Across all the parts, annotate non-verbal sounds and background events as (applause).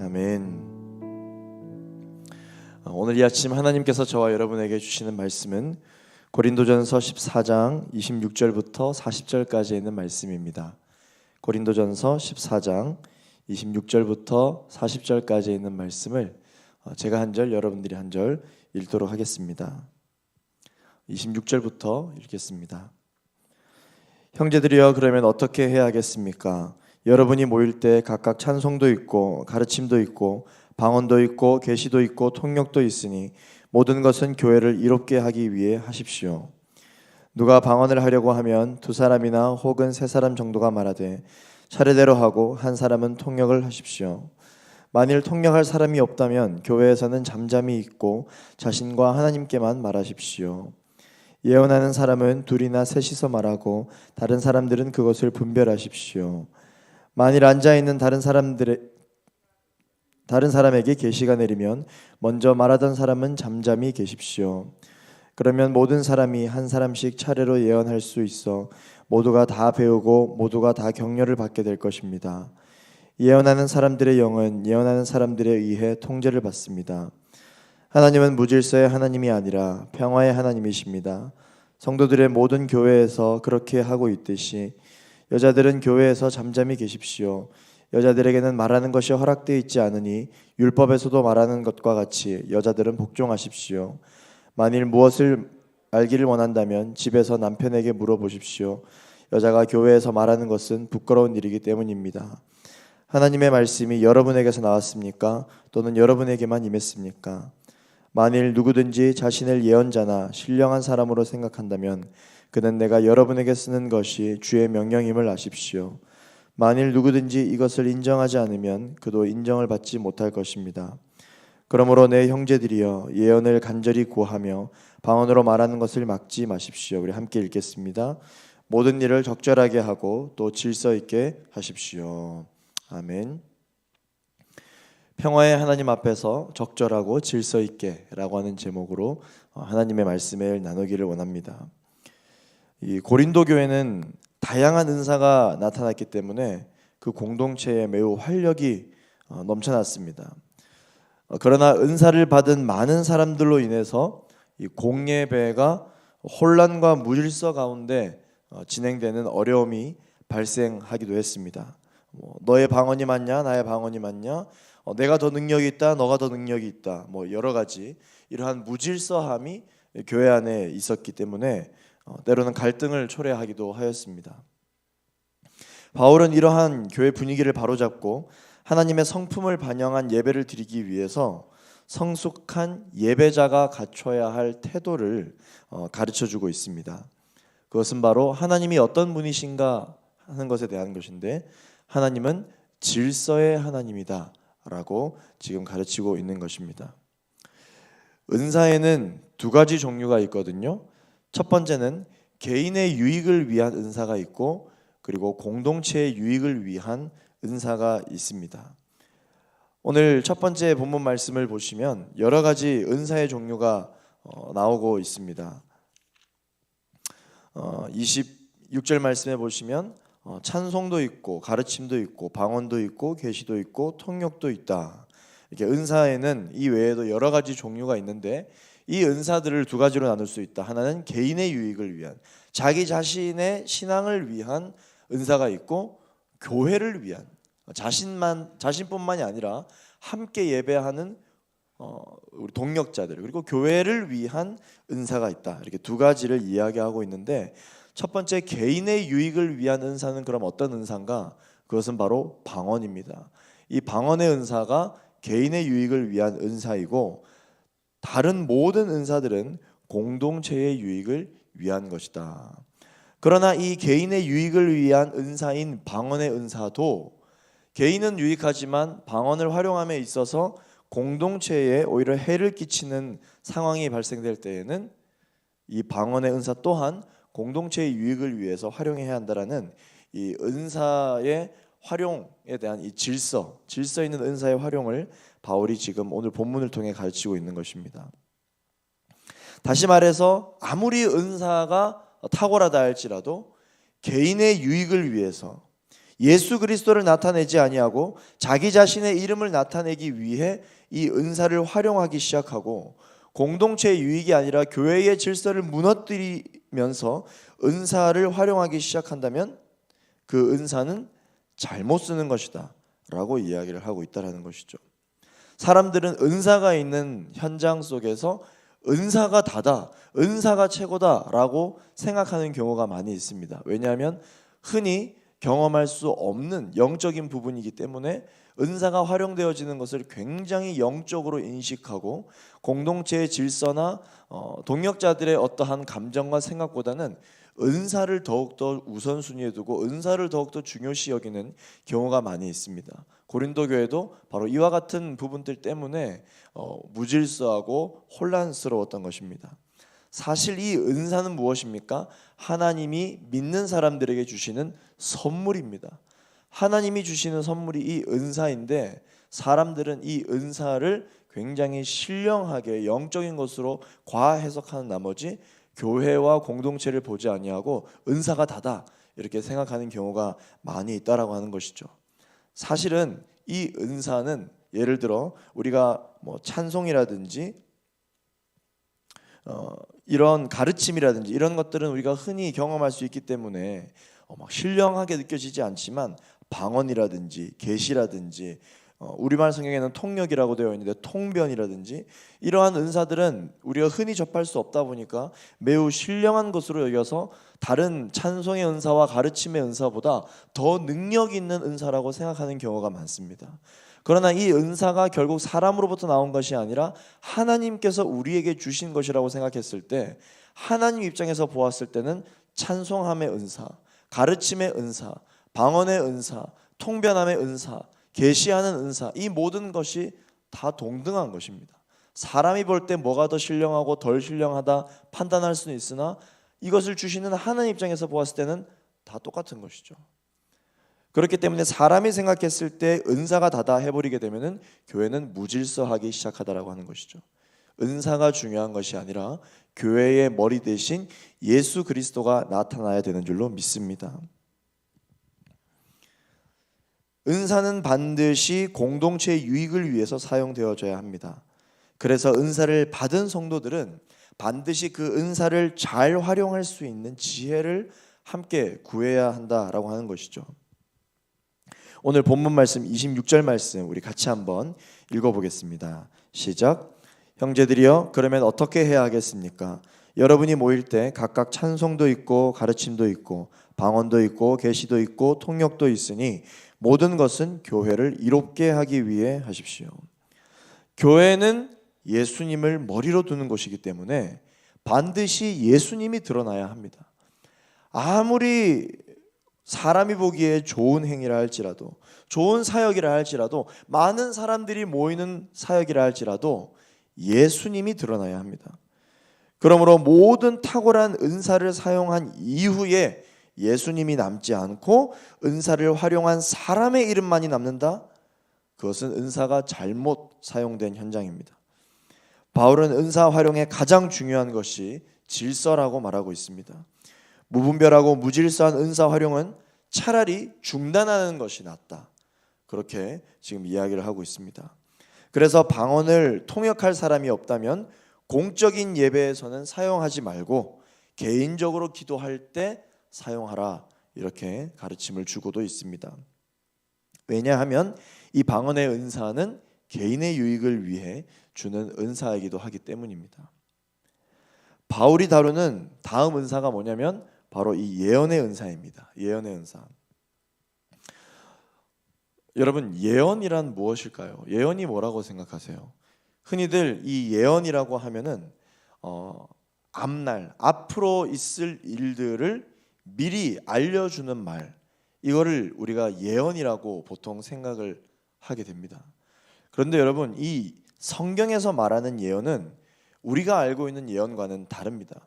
아멘. 어, 오늘 이 아침 하나님께서 저와 여러분에게 주시는 말씀은 고린도전서 14장 26절부터 40절까지 있는 말씀입니다. 고린도전서 14장 26절부터 40절까지 있는 말씀을 어, 제가 한 절, 여러분들이 한 절 읽도록 하겠습니다. 26절부터 읽겠습니다. 형제들이여 그러면 어떻게 해야 하겠습니까? 여러분이 모일 때 각각 찬송도 있고 가르침도 있고 방언도 있고 계시도 있고 통역도 있으니 모든 것은 교회를 이롭게 하기 위해 하십시오. 누가 방언을 하려고 하면 두 사람이나 혹은 세 사람 정도가 말하되 차례대로 하고 한 사람은 통역을 하십시오. 만일 통역할 사람이 없다면 교회에서는 잠잠히 있고 자신과 하나님께만 말하십시오. 예언하는 사람은 둘이나 셋이서 말하고 다른 사람들은 그것을 분별하십시오. 만일 앉아 있는 다른 사람들의 다른 사람에게 계시가 내리면 먼저 말하던 사람은 잠잠히 계십시오. 그러면 모든 사람이 한 사람씩 차례로 예언할 수 있어 모두가 다 배우고 모두가 다 격려를 받게 될 것입니다. 예언하는 사람들의 영은 예언하는 사람들에 의해 통제를 받습니다. 하나님은 무질서의 하나님이 아니라 평화의 하나님이십니다. 성도들의 모든 교회에서 그렇게 하고 있듯이 여자들은 교회에서 잠잠히 계십시오. 여자들에게는 말하는 것이 허락되어 있지 않으니 율법에서도 말하는 것과 같이 여자들은 복종하십시오. 만일 무엇을 알기를 원한다면 집에서 남편에게 물어보십시오. 여자가 교회에서 말하는 것은 부끄러운 일이기 때문입니다. 하나님의 말씀이 여러분에게서 나왔습니까? 또는 여러분에게만 임했습니까? 만일 누구든지 자신을 예언자나 신령한 사람으로 생각한다면 그는 내가 여러분에게 쓰는 것이 주의 명령임을 아십시오. 만일 누구든지 이것을 인정하지 않으면 그도 인정을 받지 못할 것입니다. 그러므로 내 형제들이여 예언을 간절히 구하며 방언으로 말하는 것을 막지 마십시오. 우리 함께 읽겠습니다. 모든 일을 적절하게 하고 또 질서 있게 하십시오. 아멘. 평화의 하나님 앞에서 적절하고 질서 있게라고 하는 제목으로 어, 하나님의 말씀을 나누기를 원합니다. 이 고린도 교회는 다양한 은사가 나타났기 때문에 그 공동체에 매우 활력이 어, 넘쳐났습니다. 어, 그러나 은사를 받은 많은 사람들로 인해서 이 공예배가 혼란과 무질서 가운데 진행되는 어려움이 발생하기도 했습니다. 뭐 너의 방언이 맞냐, 나의 방언이 맞냐, 어, 내가 더 능력이 있다, 너가 더 능력이 있다. 뭐 여러 가지 이러한 무질서함이 교회 안에 있었기 때문에 어, 때로는 갈등을 초래하기도 하였습니다. 바울은 이러한 교회 분위기를 바로잡고 하나님의 성품을 반영한 예배를 드리기 위해서 성숙한 예배자가 갖춰야 할 태도를 어, 가르쳐 주고 있습니다. 그것은 바로 하나님이 어떤 분이신가 하는 것에 대한 것인데 하나님은 질서의 하나님이다. 라고 지금 가르치고 있는 것입니다. 은사에는 두 가지 종류가 있거든요. 첫 번째는 개인의 유익을 위한 은사가 있고 그리고 공동체의 유익을 위한 은사가 있습니다. 오늘 첫 번째 본문 말씀을 보시면 여러 가지 은사의 종류가 어, 나오고 있습니다. 26절 어, 말씀에 보시면 어, 찬송도 있고 가르침도 있고 방언도 있고 계시도 있고 통역도 있다. 이렇게 은사에는 이 외에도 여러 가지 종류가 있는데 이 은사들을 두 가지로 나눌 수 있다. 하나는 개인의 유익을 위한 자기 자신의 신앙을 위한 은사가 있고 교회를 위한 자신만 자신뿐만이 아니라 함께 예배하는 어, 우리 동력자들 그리고 교회를 위한 은사가 있다. 이렇게 두 가지를 이야기하고 있는데 첫 번째 개인의 유익을 위한 은사는 그럼 어떤 은사인가? 그것은 바로 방언입니다. 이 방언의 은사가 개인의 유익을 위한 은사이고 다른 모든 은사들은 공동체의 유익을 위한 것이다. 그러나 이 개인의 유익을 위한 은사인 방언의 은사도 개인은 유익하지만 방언을 활용함에 있어서 공동체에 오히려 해를 끼치는 상황이 발생될 때에는 이 방언의 은사 또한 공동체의 유익을 위해서 활용해야 한다라는 이 은사의 활용에 대한 이 질서, 질서 있는 은사의 활용을 바울이 지금 오늘 본문을 통해 가르치고 있는 것입니다. 다시 말해서 아무리 은사가 탁월하다 할지라도 개인의 유익을 위해서 예수 그리스도를 나타내지 아니하고 자기 자신의 이름을 나타내기 위해 이 은사를 활용하기 시작하고 공동체의 유익이 아니라 교회의 질서를 무너뜨리면서 은사를 활용하기 시작한다면 그 은사는 잘못 쓰는 것이다 라고 이야기를 하고 있다라는 것이죠. 사람들은 은사가 있는 현장 속에서 은사가 다다, 은사가 최고다라고 생각하는 경우가 많이 있습니다. 왜냐하면 흔히 경험할 수 없는 영적인 부분이기 때문에 은사가 활용되어지는 것을 굉장히 영적으로 인식하고 공동체의 질서나 어, 동역자들의 어떠한 감정과 생각보다는 은사를 더욱더 우선순위에 두고 은사를 더욱더 중요시 여기는 경우가 많이 있습니다. 고린도 교회도 바로 이와 같은 부분들 때문에 어, 무질서하고 혼란스러웠던 것입니다. 사실 이 은사는 무엇입니까? 하나님이 믿는 사람들에게 주시는 선물입니다. 하나님이 주시는 선물이 이 은사인데 사람들은 이 은사를 굉장히 신령하게 영적인 것으로 과해 해석하는 나머지 교회와 공동체를 보지 아니하고 은사가 다다 이렇게 생각하는 경우가 많이 있다라고 하는 것이죠. 사실은 이 은사는 예를 들어 우리가 뭐 찬송이라든지 어, 이런 가르침이라든지 이런 것들은 우리가 흔히 경험할 수 있기 때문에 어, 막 신령하게 느껴지지 않지만 방언이라든지 계시라든지 어, 우리말 성경에는 통역이라고 되어 있는데 통변이라든지 이러한 은사들은 우리가 흔히 접할 수 없다 보니까 매우 신령한 것으로 여겨서 다른 찬송의 은사와 가르침의 은사보다 더 능력 있는 은사라고 생각하는 경우가 많습니다. 그러나 이 은사가 결국 사람으로부터 나온 것이 아니라 하나님께서 우리에게 주신 것이라고 생각했을 때 하나님 입장에서 보았을 때는 찬송함의 은사, 가르침의 은사, 방언의 은사, 통변함의 은사, 계시하는 은사 이 모든 것이 다 동등한 것입니다. 사람이 볼 때 뭐가 더 신령하고 덜 신령하다 판단할 수는 있으나 이것을 주시는 하나님 입장에서 보았을 때는 다 똑같은 것이죠. 그렇기 때문에 사람이 생각했을 때 은사가 다다 해버리게 되면은 교회는 무질서하기 시작하다라고 하는 것이죠. 은사가 중요한 것이 아니라 교회의 머리 대신 예수 그리스도가 나타나야 되는 줄로 믿습니다. 은사는 반드시 공동체의 유익을 위해서 사용되어져야 합니다. 그래서 은사를 받은 성도들은 반드시 그 은사를 잘 활용할 수 있는 지혜를 함께 구해야 한다라고 하는 것이죠. 오늘 본문 말씀 26절 말씀 우리 같이 한번 읽어보겠습니다. 시작. 형제들이여 그러면 어떻게 해야 하겠습니까? 여러분이 모일 때 각각 찬송도 있고 가르침도 있고 방언도 있고 계시도 있고 통역도 있으니 모든 것은 교회를 이롭게 하기 위해 하십시오. 교회는 예수님을 머리로 두는 것이기 때문에 반드시 예수님이 드러나야 합니다. 아무리 사람이 보기에 좋은 행위라 할지라도 좋은 사역이라 할지라도 많은 사람들이 모이는 사역이라 할지라도 예수님이 드러나야 합니다. 그러므로 모든 탁월한 은사를 사용한 이후에 예수님이 남지 않고 은사를 활용한 사람의 이름만이 남는다? 그것은 은사가 잘못 사용된 현장입니다. 바울은 은사 활용의 가장 중요한 것이 질서라고 말하고 있습니다. 무분별하고 무질서한 은사 활용은 차라리 중단하는 것이 낫다. 그렇게 지금 이야기를 하고 있습니다. 그래서 방언을 통역할 사람이 없다면 공적인 예배에서는 사용하지 말고 개인적으로 기도할 때 사용하라 이렇게 가르침을 주고도 있습니다. 왜냐하면 이 방언의 은사는 개인의 유익을 위해 주는 은사이기도 하기 때문입니다. 바울이 다루는 다음 은사가 뭐냐면 바로 이 예언의 은사입니다. 예언의 은사. 여러분 예언이란 무엇일까요? 예언이 뭐라고 생각하세요? 흔히들 이 예언이라고 하면은 어, 앞날 앞으로 있을 일들을 미리 알려주는 말 이거를 우리가 예언이라고 보통 생각을 하게 됩니다. 그런데 여러분 이 성경에서 말하는 예언은 우리가 알고 있는 예언과는 다릅니다.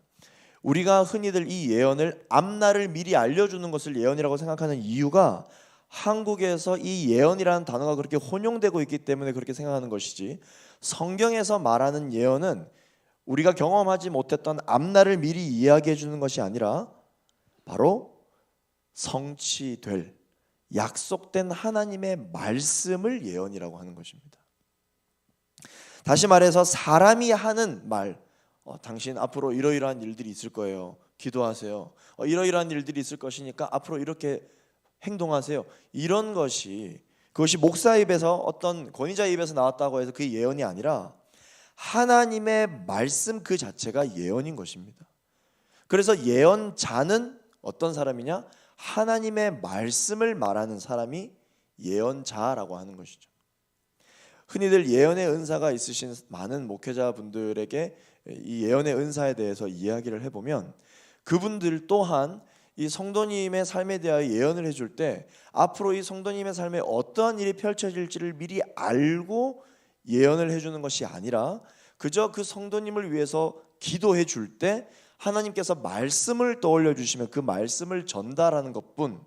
우리가 흔히들 이 예언을 앞날을 미리 알려주는 것을 예언이라고 생각하는 이유가 한국에서 이 예언이라는 단어가 그렇게 혼용되고 있기 때문에 그렇게 생각하는 것이지 성경에서 말하는 예언은 우리가 경험하지 못했던 앞날을 미리 이야기해 주는 것이 아니라 바로 성취될 약속된 하나님의 말씀을 예언이라고 하는 것입니다. 다시 말해서 사람이 하는 말, 어, 당신 앞으로 이러이러한 일들이 있을 거예요. 기도하세요. 어, 이러이러한 일들이 있을 것이니까 앞으로 이렇게 행동하세요. 이런 것이 그것이 목사 입에서 어떤 권위자 입에서 나왔다고 해서 그 예언이 아니라 하나님의 말씀 그 자체가 예언인 것입니다. 그래서 예언자는 어떤 사람이냐? 하나님의 말씀을 말하는 사람이 예언자라고 하는 것이죠. 흔히들 예언의 은사가 있으신 많은 목회자분들에게 이 예언의 은사에 대해서 이야기를 해보면 그분들 또한 이 성도님의 삶에 대하여 예언을 해줄 때 앞으로 이 성도님의 삶에 어떠한 일이 펼쳐질지를 미리 알고 예언을 해주는 것이 아니라 그저 그 성도님을 위해서 기도해 줄 때 하나님께서 말씀을 떠올려 주시면 그 말씀을 전달하는 것뿐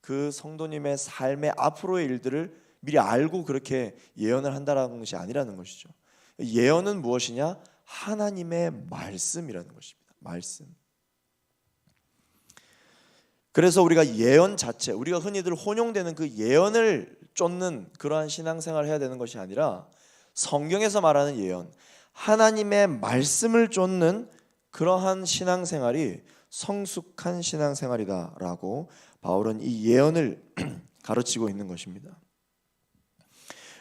그 성도님의 삶의 앞으로의 일들을 미리 알고 그렇게 예언을 한다라는 것이 아니라는 것이죠. 예언은 무엇이냐? 하나님의 말씀이라는 것입니다. 말씀. 그래서 우리가 예언 자체, 우리가 흔히들 혼용되는 그 예언을 쫓는 그러한 신앙생활을 해야 되는 것이 아니라 성경에서 말하는 예언, 하나님의 말씀을 쫓는 그러한 신앙생활이 성숙한 신앙생활이다라고 바울은 이 예언을 (clears throat) 가르치고 있는 것입니다.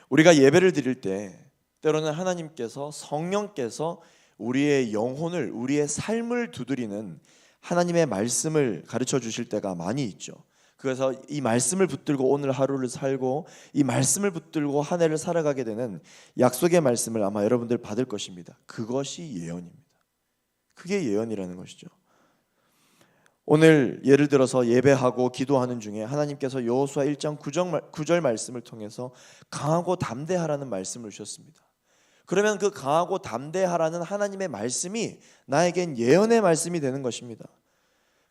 우리가 예배를 드릴 때 때로는 하나님께서 성령께서 우리의 영혼을 우리의 삶을 두드리는 하나님의 말씀을 가르쳐 주실 때가 많이 있죠. 그래서 이 말씀을 붙들고 오늘 하루를 살고 이 말씀을 붙들고 한 해를 살아가게 되는 약속의 말씀을 아마 여러분들 받을 것입니다. 그것이 예언입니다. 그게 예언이라는 것이죠. 오늘 예를 들어서 예배하고 기도하는 중에 하나님께서 여호수아 1장 9절, 9절 말씀을 통해서 강하고 담대하라는 말씀을 주셨습니다. 그러면 그 강하고 담대하라는 하나님의 말씀이 나에겐 예언의 말씀이 되는 것입니다.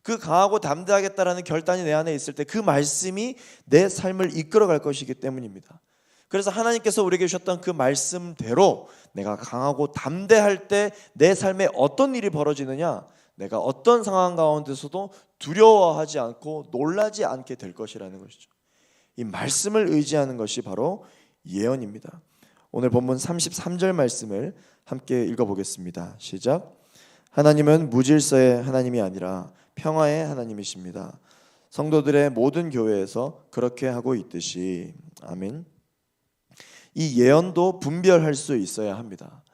그 강하고 담대하겠다라는 결단이 내 안에 있을 때 그 말씀이 내 삶을 이끌어갈 것이기 때문입니다. 그래서 하나님께서 우리에게 주셨던 그 말씀대로 내가 강하고 담대할 때 내 삶에 어떤 일이 벌어지느냐, 내가 어떤 상황 가운데서도 두려워하지 않고 놀라지 않게 될 것이라는 것이죠. 이 말씀을 의지하는 것이 바로 예언입니다. 오늘 본문 33절 말씀을 함께 읽어보겠습니다. 시작. 하나님은 무질서의 하나님이 아니라 평화의 하나님이십니다. 성도들의 모든 교회에서 그렇게 하고 있듯이 아멘. 이 예언도 분별할 수 있어야 합니다.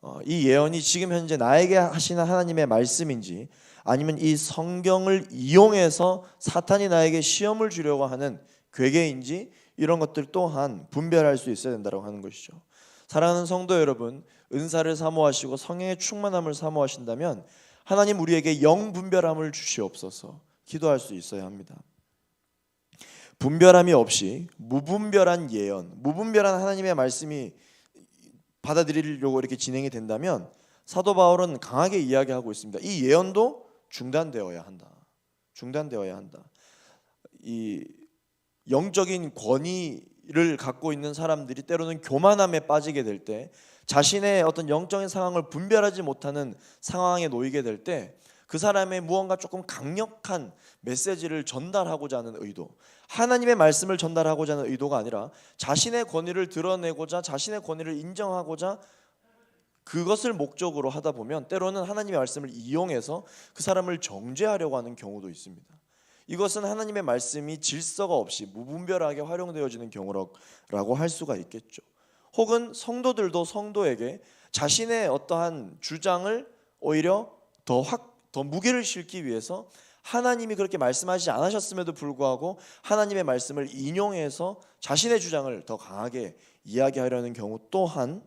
어, 이 예언이 지금 현재 나에게 하시는 하나님의 말씀인지 아니면 이 성경을 이용해서 사탄이 나에게 시험을 주려고 하는 괴계인지 이런 것들 또한 분별할 수 있어야 된다고 하는 것이죠. 사랑하는 성도 여러분, 은사를 사모하시고 성령의 충만함을 사모하신다면 하나님 우리에게 영 분별함을 주시옵소서. 기도할 수 있어야 합니다. 분별함이 없이 무분별한 예언, 무분별한 하나님의 말씀이 받아들이려고 이렇게 진행이 된다면 사도 바울은 강하게 이야기하고 있습니다. 이 예언도 중단되어야 한다. 중단되어야 한다. 이 영적인 권위를 갖고 있는 사람들이 때로는 교만함에 빠지게 될 때 자신의 어떤 영적인 상황을 분별하지 못하는 상황에 놓이게 될 때 그 사람의 무언가 조금 강력한 메시지를 전달하고자 하는 의도, 하나님의 말씀을 전달하고자 하는 의도가 아니라 자신의 권위를 드러내고자 자신의 권위를 인정하고자 그것을 목적으로 하다 보면 때로는 하나님의 말씀을 이용해서 그 사람을 정죄하려고 하는 경우도 있습니다. 이것은 하나님의 말씀이 질서가 없이 무분별하게 활용되어지는 경우라고 할 수가 있겠죠. 혹은 성도들도 성도에게 자신의 어떠한 주장을 오히려 더 확, 더 무게를 실기 위해서 하나님이 그렇게 말씀하지 않으셨음에도 불구하고 하나님의 말씀을 인용해서 자신의 주장을 더 강하게 이야기하려는 경우 또한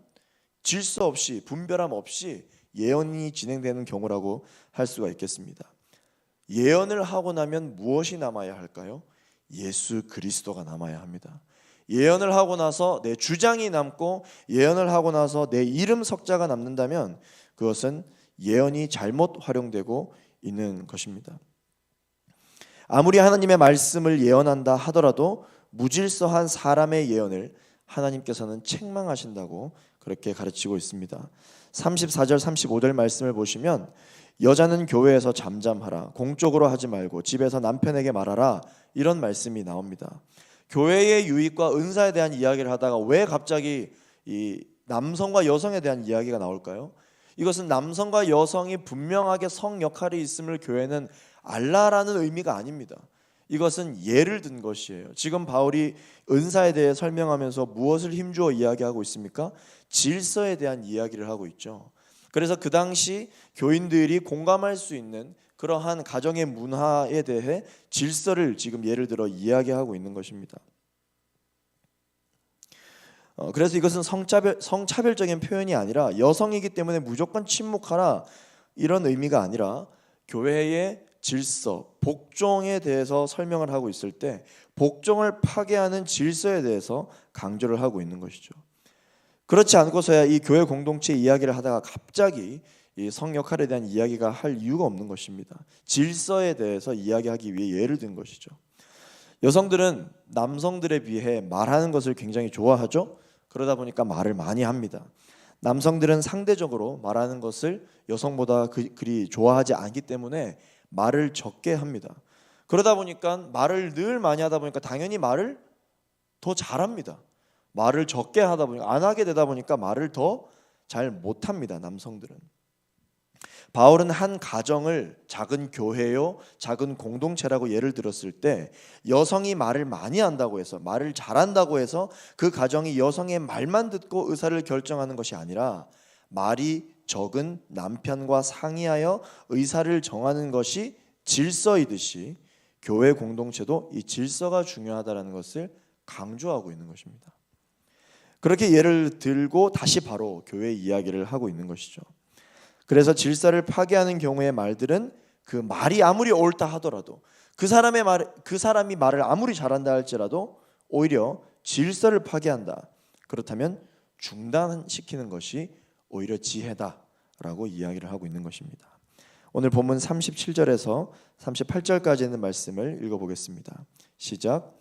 질서 없이 분별함 없이 예언이 진행되는 경우라고 할 수가 있겠습니다. 예언을 하고 나면 무엇이 남아야 할까요? 예수 그리스도가 남아야 합니다. 예언을 하고 나서 내 주장이 남고 예언을 하고 나서 내 이름 석자가 남는다면 그것은 예언이 잘못 활용되고 있는 것입니다. 아무리 하나님의 말씀을 예언한다 하더라도 무질서한 사람의 예언을 하나님께서는 책망하신다고 그렇게 가르치고 있습니다. 34절 35절 말씀을 보시면 여자는 교회에서 잠잠하라 공적으로 하지 말고 집에서 남편에게 말하라 이런 말씀이 나옵니다. 교회의 유익과 은사에 대한 이야기를 하다가 왜 갑자기 이 남성과 여성에 대한 이야기가 나올까요? 이것은 남성과 여성이 분명하게 성 역할이 있음을 교회는 알라라는 의미가 아닙니다. 이것은 예를 든 것이에요. 지금 바울이 은사에 대해 설명하면서 무엇을 힘주어 이야기하고 있습니까? 질서에 대한 이야기를 하고 있죠. 그래서 그 당시 교인들이 공감할 수 있는 그러한 가정의 문화에 대해 질서를 지금 예를 들어 이야기하고 있는 것입니다. 어, 그래서 이것은 성차별, 성차별적인 표현이 아니라 여성이기 때문에 무조건 침묵하라 이런 의미가 아니라 교회의 질서, 복종에 대해서 설명을 하고 있을 때 복종을 파괴하는 질서에 대해서 강조를 하고 있는 것이죠. 그렇지 않고서야 이 교회 공동체 이야기를 하다가 갑자기 이 성역할에 대한 이야기가 할 이유가 없는 것입니다. 질서에 대해서 이야기하기 위해 예를 든 것이죠. 여성들은 남성들에 비해 말하는 것을 굉장히 좋아하죠. 그러다 보니까 말을 많이 합니다. 남성들은 상대적으로 말하는 것을 여성보다 그, 그리 좋아하지 않기 때문에 말을 적게 합니다. 그러다 보니까 말을 늘 많이 하다 보니까 당연히 말을 더 잘합니다. 말을 적게 하다 보니까 안 하게 되다 보니까 말을 더 잘 못합니다. 남성들은. 바울은 한 가정을 작은 교회요, 작은 공동체라고 예를 들었을 때 여성이 말을 많이 한다고 해서 말을 잘한다고 해서 그 가정이 여성의 말만 듣고 의사를 결정하는 것이 아니라 말이 적은 남편과 상의하여 의사를 정하는 것이 질서이듯이 교회 공동체도 이 질서가 중요하다라는 것을 강조하고 있는 것입니다. 그렇게 예를 들고 다시 바로 교회 이야기를 하고 있는 것이죠. 그래서 질서를 파괴하는 경우의 말들은 그 말이 아무리 옳다 하더라도 그 사람의 말, 그 사람이 말을 아무리 잘한다 할지라도 오히려 질서를 파괴한다. 그렇다면 중단시키는 것이 오히려 지혜다라고 이야기를 하고 있는 것입니다. 오늘 본문 37절에서 38절까지 있는 말씀을 읽어보겠습니다. 시작.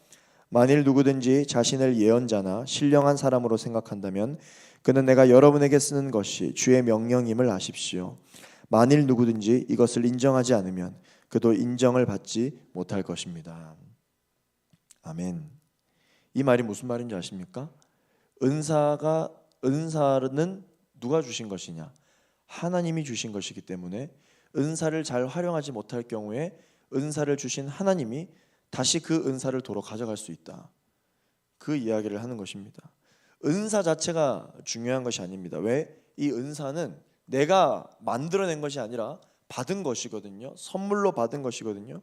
만일 누구든지 자신을 예언자나 신령한 사람으로 생각한다면 그는 내가 여러분에게 쓰는 것이 주의 명령임을 아십시오. 만일 누구든지 이것을 인정하지 않으면 그도 인정을 받지 못할 것입니다. 아멘. 이 말이 무슨 말인지 아십니까? 은사가 은사는 누가 주신 것이냐? 하나님이 주신 것이기 때문에 은사를 잘 활용하지 못할 경우에 은사를 주신 하나님이 다시 그 은사를 도로 가져갈 수 있다. 그 이야기를 하는 것입니다. 은사 자체가 중요한 것이 아닙니다. 왜? 이 은사는 내가 만들어낸 것이 아니라 받은 것이거든요. 선물로 받은 것이거든요.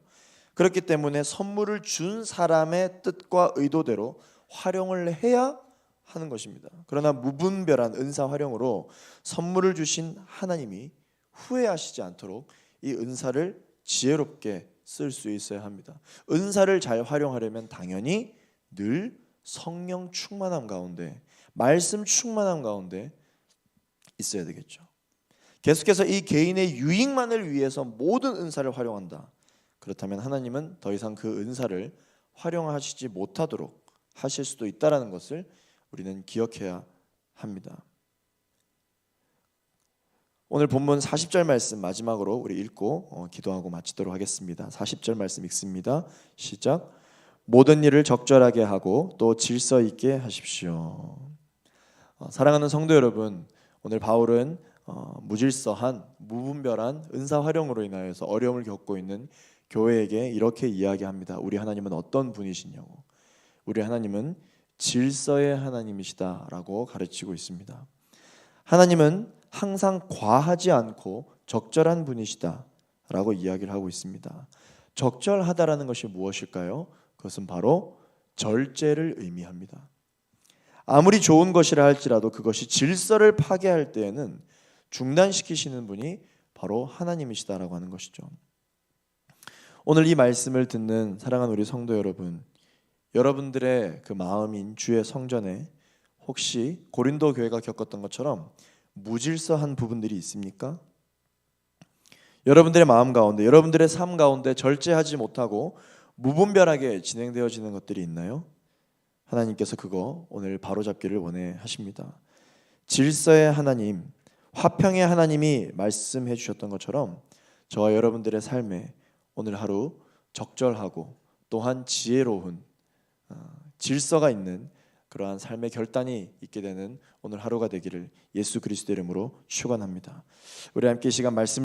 그렇기 때문에 선물을 준 사람의 뜻과 의도대로 활용을 해야 하는 것입니다. 그러나 무분별한 은사 활용으로 선물을 주신 하나님이 후회하시지 않도록 이 은사를 지혜롭게 쓸 수 있어야 합니다. 은사를 잘 활용하려면 당연히 늘 성령 충만함 가운데 말씀 충만함 가운데 있어야 되겠죠. 계속해서 이 개인의 유익만을 위해서 모든 은사를 활용한다. 그렇다면 하나님은 더 이상 그 은사를 활용하시지 못하도록 하실 수도 있다라는 것을 우리는 기억해야 합니다. 오늘 본문 40절 말씀 마지막으로 우리 읽고 어, 기도하고 마치도록 하겠습니다. 40절 말씀 읽습니다. 시작. 모든 일을 적절하게 하고 또 질서 있게 하십시오. 어, 사랑하는 성도 여러분, 오늘 바울은 어, 무질서한 무분별한 은사 활용으로 인하여서 어려움을 겪고 있는 교회에게 이렇게 이야기합니다. 우리 하나님은 어떤 분이시냐고. 우리 하나님은 질서의 하나님이시다라고 가르치고 있습니다. 하나님은 항상 과하지 않고 적절한 분이시다라고 이야기를 하고 있습니다. 적절하다라는 것이 무엇일까요? 그것은 바로 절제를 의미합니다. 아무리 좋은 것이라 할지라도 그것이 질서를 파괴할 때에는 중단시키시는 분이 바로 하나님이시다라고 하는 것이죠. 오늘 이 말씀을 듣는 사랑하는 우리 성도 여러분, 여러분들의 그 마음인 주의 성전에 혹시 고린도 교회가 겪었던 것처럼 무질서한 부분들이 있습니까? 여러분들의 마음 가운데, 여러분들의 삶 가운데 절제하지 못하고 무분별하게 진행되어지는 것들이 있나요? 하나님께서 그거 오늘 바로 잡기를 원해 하십니다. 질서의 하나님, 화평의 하나님이 말씀해 주셨던 것처럼 저와 여러분들의 삶에 오늘 하루 적절하고 또한 지혜로운 어, 질서가 있는 그러한 삶의 결단이 있게 되는 오늘 하루가 되기를 예수 그리스도 이름으로 축원합니다. 우리 함께 이 시간 말씀